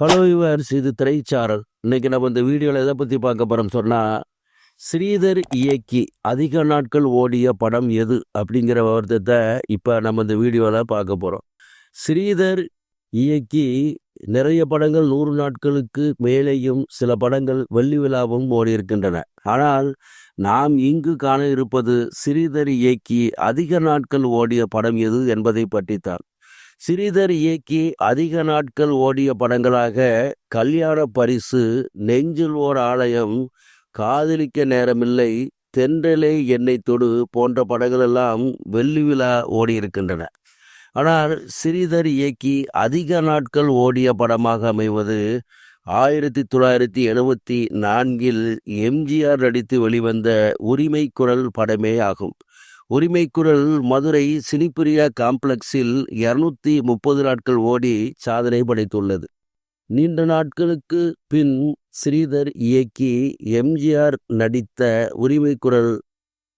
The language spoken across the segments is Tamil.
ஹலோ யுவர்ஸ் இது திரைச்சாரல். இன்னைக்கு நம்ம இந்த வீடியோவில் எதை பற்றி பார்க்க போகிறோம் சொன்னால் ஸ்ரீதர் இயக்கி அதிக நாட்கள் ஓடிய படம் எது அப்படிங்கிற வருத்தத்தை இப்போ நம்ம இந்த வீடியோவில் பார்க்க போகிறோம் ஸ்ரீதர் இயக்கி நிறைய படங்கள் நூறு நாட்களுக்கு மேலேயும் சில படங்கள் வெள்ளி விழாவும் ஓடி இருக்கின்றன. ஆனால் நாம் இங்கு காண இருப்பது ஸ்ரீதர் இயக்கி அதிக நாட்கள் ஓடிய படம் எது என்பதை பற்றித்தான். ஸ்ரீதர் இயக்கி அதிக நாட்கள் ஓடிய படங்களாக கல்யாண பரிசு நெஞ்சில் ஓர் ஆலயம் காதலிக்க நேரமில்லை தென்றலே என்னை தொடு போன்ற படங்கள் எல்லாம் வெள்ளி விழா ஓடியிருக்கின்றன. ஆனால் ஸ்ரீதர் இயக்கி அதிக நாட்கள் ஓடிய படமாக அமைவது ஆயிரத்தி தொள்ளாயிரத்தி எழுபத்தி நான்கில் எம்ஜிஆர் நடித்து வெளிவந்த உரிமை குரல் படமே ஆகும். உரிமைக்குரல் மதுரை சினிப்பிரியா காம்ப்ளெக்ஸில் இருநூத்தி முப்பது நாட்கள் ஓடி சாதனை படைத்துள்ளது. நீண்ட நாட்களுக்கு பின் ஸ்ரீதர் இயக்கி எம்ஜிஆர் நடித்த உரிமைக்குரல்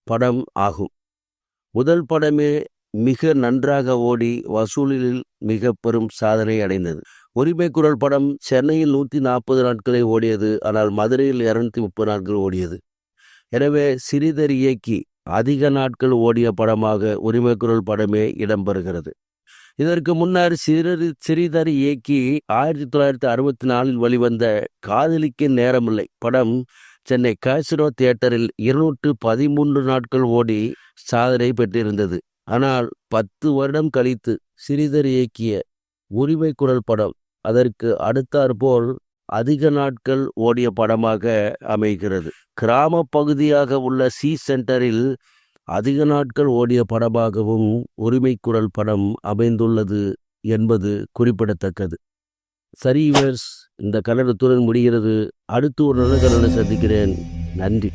படம் ஆகும். முதல் படமே மிக நன்றாக ஓடி வசூலில் மிக பெரும் சாதனை அடைந்தது. உரிமைக்குரல் படம் சென்னையில் நூற்றி நாற்பது நாட்களை ஓடியது ஆனால் மதுரையில் இருநூத்தி முப்பது நாட்கள் ஓடியது. எனவே சிறிதர் இயக்கி அதிக நாட்கள் ஓடிய படமாக உரிமைக்குரல் படமே இடம்பெறுகிறது. இதற்கு முன்னர் சிறி சிறிதர் இயக்கி ஆயிரத்தி தொள்ளாயிரத்தி அறுபத்தி நாலில் வெளிவந்த காதலிக்க நேரமில்லை படம் சென்னை காசினோ தியேட்டரில் இருநூற்று பதிமூன்று நாட்கள் ஓடி சாதனை பெற்றிருந்தது. ஆனால் பத்து வருடம் கழித்து சிறிதர் இயக்கிய உரிமை குரல் படம் அதற்கு அடுத்தாற்போல் அதிக நாட்கள் ஓடிய படமாக அமைகிறது. கிராம பகுதியாக உள்ள சி சென்டரில் அதிக நாட்கள் ஓடிய படமாகவும் உரிமை குரல் படம் அமைந்துள்ளது என்பது குறிப்பிடத்தக்கது. சரி இவர்ஸ் இந்த கன்னடத்துடன் முடிகிறது. அடுத்து ஒரு நல்ல கன்னட சந்திக்கிறேன். நன்றி.